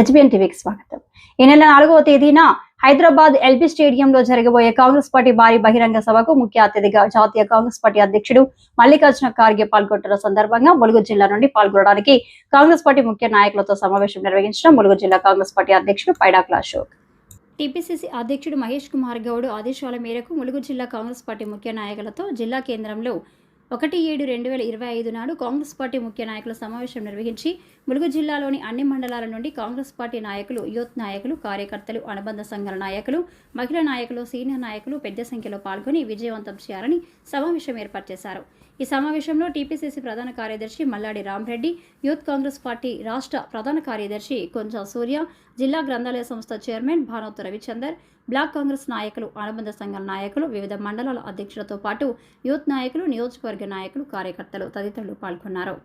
HBN టీవీకి స్వాగతం. ఈ నెల నాలుగవ తేదీన హైదరాబాద్ ఎల్బీ స్టేడియంలో జరగబోయే కాంగ్రెస్ పార్టీ భారీ బహిరంగ సభకు ముఖ్య అతిథిగా జాతీయ కాంగ్రెస్ పార్టీ అధ్యక్షుడు మల్లికార్జున ఖార్గే పాల్గొంటున్న సందర్భంగా ములుగు జిల్లా నుండి పాల్గొనడానికి కాంగ్రెస్ పార్టీ ముఖ్య నాయకులతో సమావేశం నిర్వహించిన ములుగు జిల్లా కాంగ్రెస్ పార్టీ అధ్యక్షుడు పైడాకుల అశోక్. టీపీసీసీ అధ్యక్షుడు మహేష్ కుమార్ గౌడ్ ఆదేశాల మేరకు ములుగు జిల్లా కాంగ్రెస్ పార్టీ ముఖ్య నాయకులతో జిల్లా కేంద్రంలో ఒకటి ఏడు రెండు వేల ఇరవై ఐదు నాడు కాంగ్రెస్ పార్టీ ముఖ్య నాయకుల సమావేశం నిర్వహించి ములుగు జిల్లాలోని అన్ని మండలాల నుండి కాంగ్రెస్ పార్టీ నాయకులు యూత్ నాయకులు కార్యకర్తలు అనుబంధ సంఘాల నాయకులు మహిళా నాయకులు సీనియర్ నాయకులు పెద్ద సంఖ్యలో పాల్గొని విజయవంతం చేయాలని సమావేశం ఏర్పాటు చేశారు. ఈ సమావేశంలో టీపీసీసీ ప్రధాన కార్యదర్శి Malladi Ramareddy youth Congress party రాష్ట్ర ప్రధాన కార్యదర్శి కొంచా సూర్య జిల్లా గ్రంథాలయ సంస్థ chairman Banoth Ravichander block Congress నాయకులు అనుబంధ సంఘాల నాయకులు వివిధ మండలాల అధ్యక్షులతో పాటు యూత్ నాయకులు నియోజకవర్గ నాయకులు కార్యకర్తలు తదితరులు పాల్గొన్నారు.